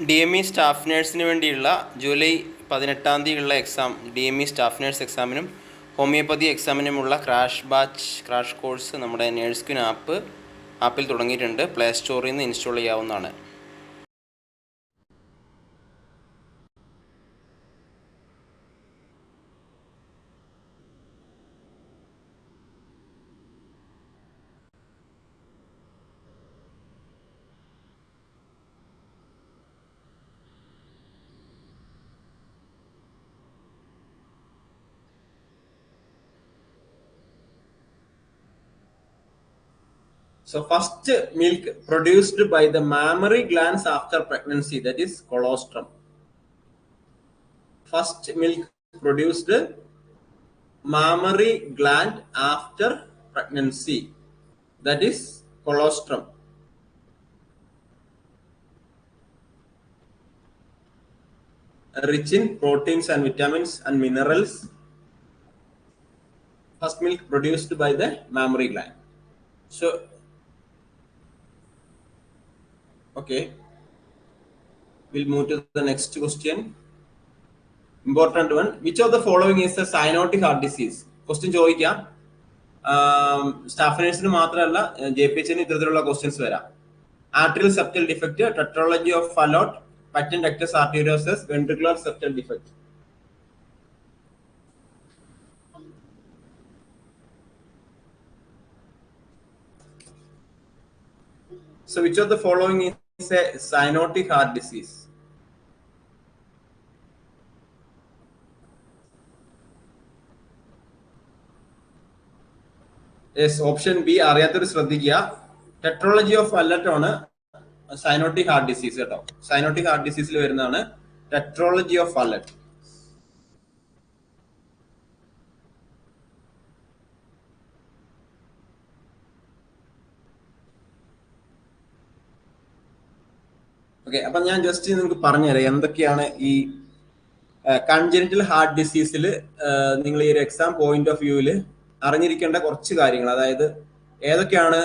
D M E staff nurse വേണ്ടിയുള്ള July പതിനെട്ടാം തീയതിയുള്ള exam D M E staff nurse എക്സാമിനും homeopathy എക്സാമിനുമുള്ള crash batch crash course നമ്മുടെ nurse ക്വിൻ app ആപ്പിൽ തുടങ്ങിയിട്ടുണ്ട് play സ്റ്റോറിൽ നിന്ന് ഇൻസ്റ്റാൾ ചെയ്യാവുന്നതാണ്. So first milk produced by the mammary glands after pregnancy, that is colostrum. First milk produced mammary gland after pregnancy, that is colostrum. Rich in proteins and vitamins and minerals. First milk produced by the mammary gland. So Okay. We'll move to the next question. Important one. Which of the following is a cyanotic heart disease? Question ചോദിക്കാം staff നേഴ്സിന് മാത്രമല്ല J P എച്ചിന് ഇത്തരത്തിലുള്ള questions വരാം atrial septal defect tetralogy of Fallot patent ductus arteriosus ventricular septal defect So which of the following is a cyanotic heart disease? Yes option B അറിയാത്തൊരു ശ്രദ്ധിക്കുക. Tetralogy of Fallot ആണ് cyanotic heart disease കേട്ടോ. Cyanotic heart ഡിസീസിൽ വരുന്നതാണ് tetralogy of alert okay അപ്പൊ ഞാൻ just നിങ്ങൾക്ക് പറഞ്ഞുതരാം എന്തൊക്കെയാണ് ഈ കൺജനിറ്റൽ ഹാർട്ട് ഡിസീസിൽ നിങ്ങൾ ഈ ഒരു എക്സാം പോയിന്റ് ഓഫ് വ്യൂവിൽ അറിഞ്ഞിരിക്കേണ്ട കുറച്ച് കാര്യങ്ങൾ. അതായത് ഏതൊക്കെയാണ്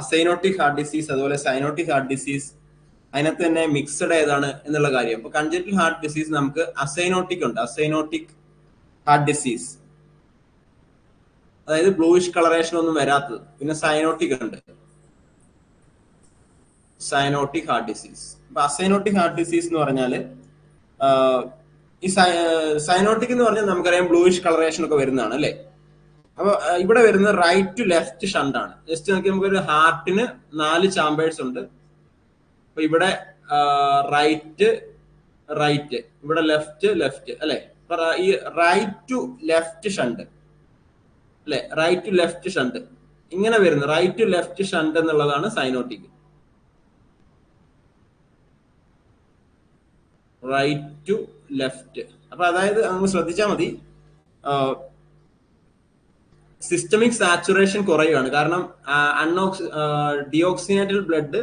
അസൈനോട്ടിക് ഹാർട്ട് ഡിസീസ് അതുപോലെ സൈനോട്ടിക് ഹാർട്ട് ഡിസീസ് അതിനകത്ത് തന്നെ മിക്സഡ് ഏതാണ് എന്നുള്ള കാര്യം. അപ്പൊ കൺജനിറ്റൽ ഹാർട്ട് ഡിസീസ് നമുക്ക് അസൈനോട്ടിക് ഉണ്ട്. അസൈനോട്ടിക് ഹാർട്ട് ഡിസീസ് അതായത് ബ്ലൂയിഷ് കളറേഷൻ ഒന്നും വരാത്തത്. പിന്നെ സൈനോട്ടിക് ഉണ്ട്. സൈനോട്ടിക് ഹാർട്ട് ഡിസീസ് അപ്പൊ അസൈനോട്ടിക് ഹാർട്ട് ഡിസീസ് എന്ന് പറഞ്ഞാൽ ഈ സൈനോട്ടിക് എന്ന് പറഞ്ഞാൽ നമുക്കറിയാം ബ്ലൂയിഷ് കളറേഷൻ ഒക്കെ വരുന്നതാണ് അല്ലെ? അപ്പൊ ഇവിടെ വരുന്നത് റൈറ്റ് ടു ലെഫ്റ്റ് ഷണ്ട് ആണ്. ജസ്റ്റ് നോക്കി നമുക്കൊരു ഹാർട്ടിന് നാല് ചാമ്പേഴ്സ് ഉണ്ട്. അപ്പൊ ഇവിടെ റൈറ്റ് റൈറ്റ് ഇവിടെ ലെഫ്റ്റ് ലെഫ്റ്റ് അല്ലെ? ഈ റൈറ്റ് ടു ലെഫ്റ്റ് ഷണ്ട് അല്ലെ? റൈറ്റ് ടു ലെഫ്റ്റ് ഷണ്ട് ഇങ്ങനെ വരുന്നത്. റൈറ്റ് ടു ലെഫ്റ്റ് ഷണ്ട് എന്നുള്ളതാണ് സൈനോട്ടിക് റൈറ്റ് ടു ലെഫ്റ്റ് അപ്പൊ അതായത് നമ്മൾ ശ്രദ്ധിച്ചാൽ മതി. സിസ്റ്റമിക് സാച്ചുറേഷൻ കുറയുകയാണ്. കാരണം അൺഓക്സി ഡിയോക്സിനേറ്റഡ് ബ്ലഡ്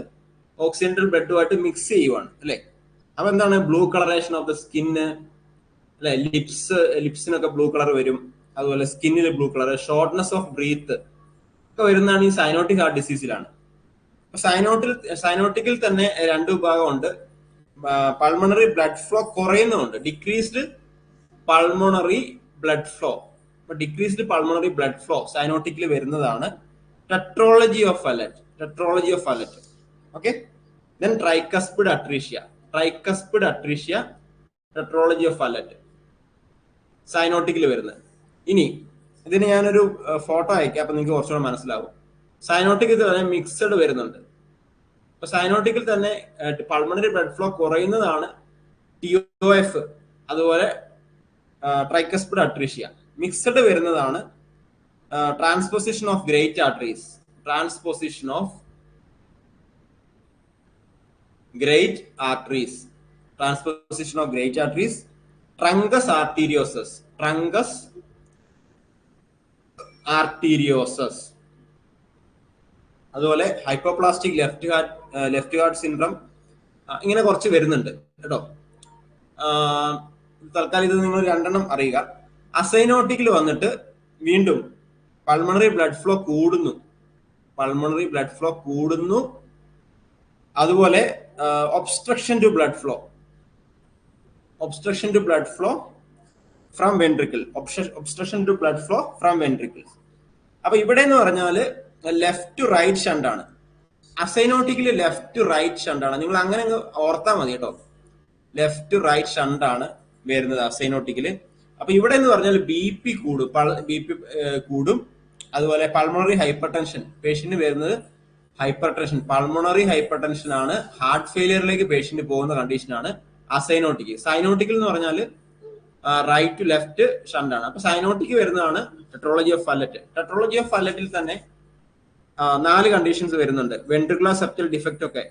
ഓക്സിജനേറ്റഡ് ബ്ലഡുമായിട്ട് മിക്സ് ചെയ്യുവാണ് അല്ലെ? അപ്പൊ എന്താണ് blue colouration of the skin അല്ലെ? ലിപ്സ് ലിപ്സിനൊക്കെ ബ്ലൂ കളർ വരും. അതുപോലെ സ്കിന്നിൽ blue colour shortness of breath ഒക്കെ വരുന്നതാണ് ഈ സൈനോട്ടിക് ഹാർട്ട് ഡിസീസിലാണ് സൈനോട്ടിൽ സൈനോട്ടിക്കിൽ തന്നെ രണ്ട് വിഭാഗമുണ്ട്. Pulmonary blood flow കുറയുന്നുണ്ട് decreased pulmonary blood flow decreased pulmonary blood flow സൈനോട്ടിക്കിൽ വരുന്നതാണ് tetralogy of Fallot tetralogy of Fallot okay then tricuspid atresia tricuspid atresia tetralogy of Fallot സൈനോട്ടിക്കിൽ വരുന്നത്. ഇനി ഇതിന് ഞാനൊരു ഫോട്ടോ അയക്കാം അപ്പൊ നിങ്ങൾക്ക് കുറച്ചുകൂടെ മനസ്സിലാവും. സൈനോട്ടിക് തന്നെ മിക്സഡ് വരുന്നുണ്ട്. അപ്പൊ സൈനോട്ടിക്കിൽ തന്നെ പൾമണറി ബ്ലഡ് ഫ്ലോ കുറയുന്നതാണ് ടി എഫ് അതുപോലെ ട്രൈക്കസ്പിഡ് അട്രീഷ്യ മിക്സഡ് വരുന്നതാണ് transposition of great arteries transposition of great arteries transposition of great arteries truncus arteriosus truncus arteriosus അതുപോലെ hypoplastic left heart left heart syndrome ഇങ്ങനെ കുറച്ച് വരുന്നുണ്ട് കേട്ടോ. തൽക്കാലം ഇത് നിങ്ങൾ രണ്ടെണ്ണം അറിയുക. അസൈനോട്ടിക്കിൽ വന്നിട്ട് വീണ്ടും പൾമണറി ബ്ലഡ് ഫ്ലോ കൂടുന്നു. പൾമണറി ബ്ലഡ് ഫ്ലോ കൂടുന്നു. അതുപോലെ obstruction to blood flow obstruction to blood flow from ventricle obstruction to blood flow from ventricle അപ്പൊ ഇവിടെ എന്ന് പറഞ്ഞാൽ ലെഫ്റ്റ് ടു റൈറ്റ് ഷണ്ട് ആണ്. ലെഫ്റ്റ് ടു റൈറ്റ് ഷണ്ട് ആണ്. നിങ്ങൾ അങ്ങനെ അങ്ങ് ഓർത്താൽ മതി കേട്ടോ. ലെഫ്റ്റ് ടു റൈറ്റ് ഷണ്ട് ആണ് വരുന്നത് അസൈനോട്ടിക്കൽ. അപ്പൊ ഇവിടെ എന്ന് പറഞ്ഞാൽ ബി പി കൂടും. ബി പി കൂടും. അതുപോലെ പൾമണറി ഹൈപ്പർ ടെൻഷൻ പേഷ്യന്റ് വരുന്നത് hypertension pulmonary hypertension ആണ് ഹാർട്ട് ഫെയിലിയറിലേക്ക് പേഷ്യന്റ് പോകുന്ന കണ്ടീഷനാണ് അസൈനോട്ടിക് സൈനോട്ടിക്കൽ എന്ന് പറഞ്ഞാൽ റൈറ്റ് ടു ലെഫ്റ്റ് ഷണ്ടാണ് അപ്പൊ സൈനോട്ടിക് വരുന്നതാണ് tetralogy of Fallot tetralogy of ഫല്ലറ്റിൽ തന്നെ നാല് കണ്ടീഷൻസ് വരുന്നുണ്ട്. വെൻട്രിക്കുലർ സെപ്റ്റൽ ഡിഫക്റ്റ് ഒക്കെ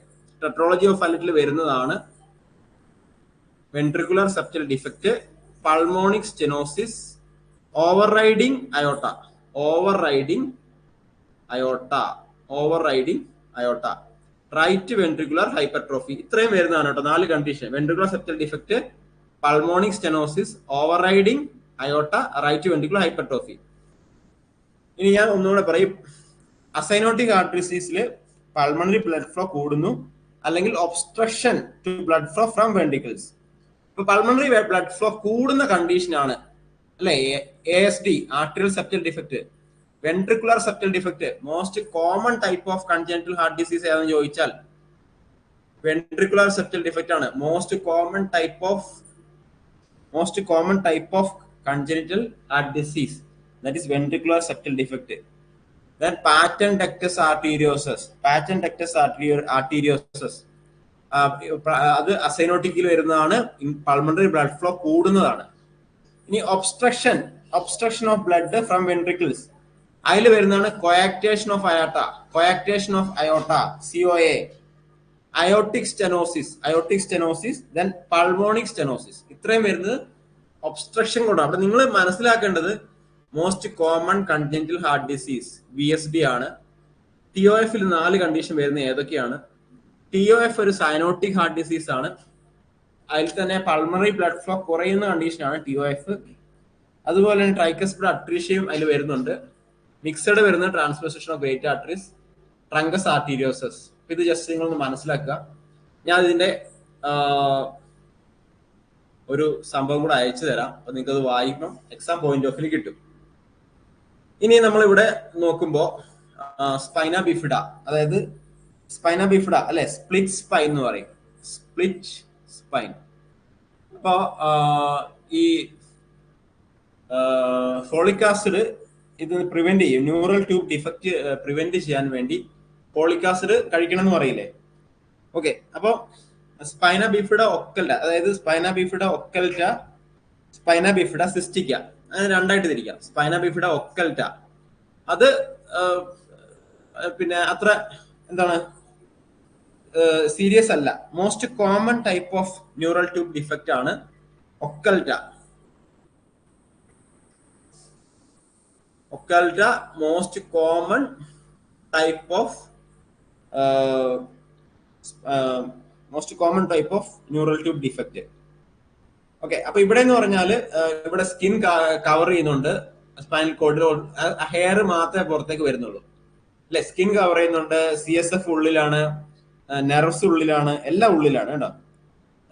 ടെട്രോളജി ഓഫ് അലറ്റിൽ വരുന്നതാണ്. Ventricular septal defect pulmonic stenosis overriding aorta overriding aorta overriding aorta right ventricular hypertrophy ഇത്രയും വരുന്നതാണ് കേട്ടോ നാല് condition ventricular septal defect pulmonic stenosis overriding aorta right ventricular hypertrophy ഇനി ഞാൻ ഒന്നുകൂടെ പറയും. അസൈനോട്ടിക് ഹാർട്ട് ഡിസീസിൽ പൾമണറി ബ്ലഡ് ഫ്ലോ കൂടുന്നു അല്ലെങ്കിൽ obstruction to blood flow from ventricles ഇപ്പൊ പൾമണറി ബ്ലഡ് ഫ്ലോ കൂടുന്ന കണ്ടീഷനാണ് അല്ലെ? A S D atrial septal defect ventricular septal defect most common type of congenital heart disease ഏതെന്ന് ചോദിച്ചാൽ വെൻട്രിക്കുലർ സെപ്റ്റൽ ഡിഫക്റ്റ് ആണ്. Most common type of most common type of congenital heart disease that is ventricular septal defect then pattern ductus arteriosus. Pattern ductus arteriosus. അത് അസൈനോട്ടിക്കിൽ വരുന്നതാണ്. Pulmonary blood flow കൂടുന്നതാണ്. ഇനി obstruction obstruction of blood from ventricles അതിൽ വരുന്നതാണ് coarctation of aorta coarctation of aorta C O A aortic stenosis aortic stenosis then pulmonic stenosis ഇത്രയും വരുന്നത് obstruction കൊണ്ടാണ്. അപ്പൊ നിങ്ങൾ മനസ്സിലാക്കേണ്ടത് most common congenital heart disease V S D ആണ്. T O എഫിൽ നാല് കണ്ടീഷൻ വരുന്ന ഏതൊക്കെയാണ്? ടി ഒ എഫ് ഒരു സൈനോട്ടിക് ഹാർട്ട് ഡിസീസ് ആണ്. അതിൽ തന്നെ പൾമറി ബ്ലഡ് ഫ്ലോ കുറയുന്ന കണ്ടീഷനാണ് ടി ഒ എഫ് അതുപോലെ തന്നെ ട്രൈക്കസ്പിഡ് അട്രീഷ്യയും അതിൽ വരുന്നുണ്ട്. മിക്സഡ് വരുന്ന transposition of great arteries truncus arteriosus ഇത് ജസ്റ്റ് നിങ്ങൾ ഒന്ന് മനസ്സിലാക്കുക. ഞാൻ ഇതിന്റെ ഒരു സംഭവം കൂടെ അയച്ചു തരാം. അപ്പൊ നിങ്ങൾക്ക് അത് വായിക്കണം എക്സാം പോയിന്റ് ഓഫിൽ കിട്ടും. ഇനി നമ്മൾ ഇവിടെ നോക്കുമ്പോ സ്പൈന ബിഫിഡ അതായത് സ്പൈന ബിഫിഡ അല്ലെ സ്പ്ലിറ്റ് സ്പൈൻ എന്ന് പറയും. സ്പ്ലിറ്റ് സ്പൈൻ അപ്പോ ഈ ഫോളിക് ആസിഡ് ഇത് പ്രിവെന്റ് ചെയ്യും. ന്യൂറൽ ട്യൂബ് ഡിഫക്റ്റ് പ്രിവെന്റ് ചെയ്യാൻ വേണ്ടി ഫോളിക് ആസിഡ് കഴിക്കണം എന്ന് പറയില്ലേ? ഓക്കെ അപ്പൊ സ്പൈന ബിഫിഡ ഒക്കല്ല അതായത് സ്പൈന ബിഫിഡ ഒക്കൽറ്റ സ്പൈന ബിഫിഡ സിസ്റ്റിക്ക രണ്ടായിട്ട് തിരിക്കാം. സ്പൈന ബിഫിഡ ഒക്കൽറ്റ അത് പിന്നെ അത്ര എന്താണ് സീരിയസ് അല്ല. Most common type of neural tube defect ആണ് occulta occulta most common type of most common type of neural tube defect okay അപ്പൊ ഇവിടെ എന്ന് പറഞ്ഞാൽ ഇവിടെ സ്കിൻ കവർ ചെയ്യുന്നുണ്ട്. സ്പൈനൽ കോഡിൽ ഹെയർ മാത്രമേ പുറത്തേക്ക് വരുന്നുള്ളൂ. അല്ലെ? സ്കിൻ കവർ ചെയ്യുന്നുണ്ട്. സി എസ് എഫ് ഉള്ളിലാണ്. നെർവ്സ് ഉള്ളിലാണ്. എല്ലാം ഉള്ളിലാണ് കേട്ടോ.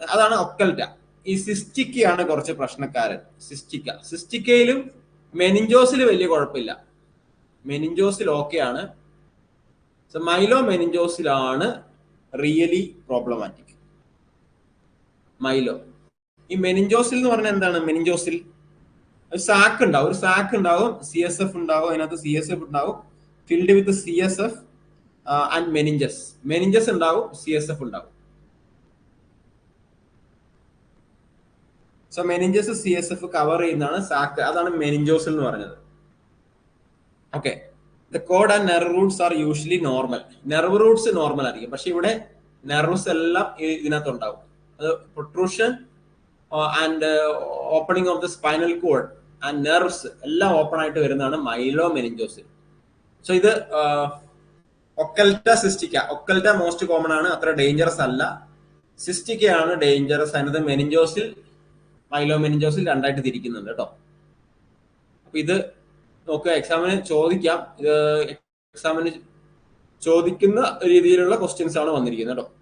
അതാണ് ഒക്കൽറ്റ. ഈ സിസ്റ്റിക്കയാണ് കുറച്ച് പ്രശ്നക്കാരൻ. സിസ്റ്റിക്ക. സിസ്റ്റിക്കയിലും മെനിഞ്ചോസിൽ വലിയ കുഴപ്പമില്ല. മെനിഞ്ചോസിൽ ഓക്കെയാണ് മൈലോ മെനിഞ്ചോസിലാണ് റിയലി പ്രോബ്ലമാറ്റിക് മൈലോ ഈ മെനിഞ്ചോസിൽ എന്ന് പറഞ്ഞാൽ എന്താണ്? മെനിഞ്ചോസിൽ ഒരു സാക്ക് ഉണ്ടാവും. ഒരു സാക്ക് ഉണ്ടാവും സി എസ് എഫ് ഉണ്ടാവും അതിനകത്ത് സി എസ് എഫ് ഉണ്ടാവും. Filled with C S F and meninges meninges ഉണ്ടാവും സി എസ് എഫ് ഉണ്ടാവും. So meninges C S F cover ചെയ്യുന്നതാണ് സാക്ക് അതാണ് മെനിഞ്ചോസിൽ എന്ന് പറഞ്ഞത്. Okay the cord and nerve roots are usually normal nerve roots normal ആയിരിക്കും. പക്ഷെ ഇവിടെ നെർവ്സ് എല്ലാം ഇതിനകത്ത് ഉണ്ടാവും. അത് protrusion and opening of the spinal cord and nerves എല്ലാം ഓപ്പൺ ആയിട്ട് വരുന്നതാണ് മൈലോ മെനിഞ്ചോസിൽ സോ ഇത് ഒക്കൽറ്റ സിസ്റ്റിക്ക ഒക്കൽറ്റ മോസ്റ്റ് കോമൺ ആണ്. അത്ര ഡേഞ്ചറസ് അല്ല. സിസ്റ്റിക്കയാണ് ഡേഞ്ചറസ് അതിനകത്ത് മെനിഞ്ചോസിൽ മൈലോ മെനിഞ്ചോസിൽ രണ്ടായിട്ട് തിരിക്കുന്നുണ്ട് കേട്ടോ. അപ്പൊ ഇത് നോക്കുക. എക്സാമിന് ചോദിക്കാം. ഇത് എക്സാമിന് ചോദിക്കുന്ന രീതിയിലുള്ള ക്വസ്റ്റ്യൻസ് ആണ് വന്നിരിക്കുന്നത് കേട്ടോ.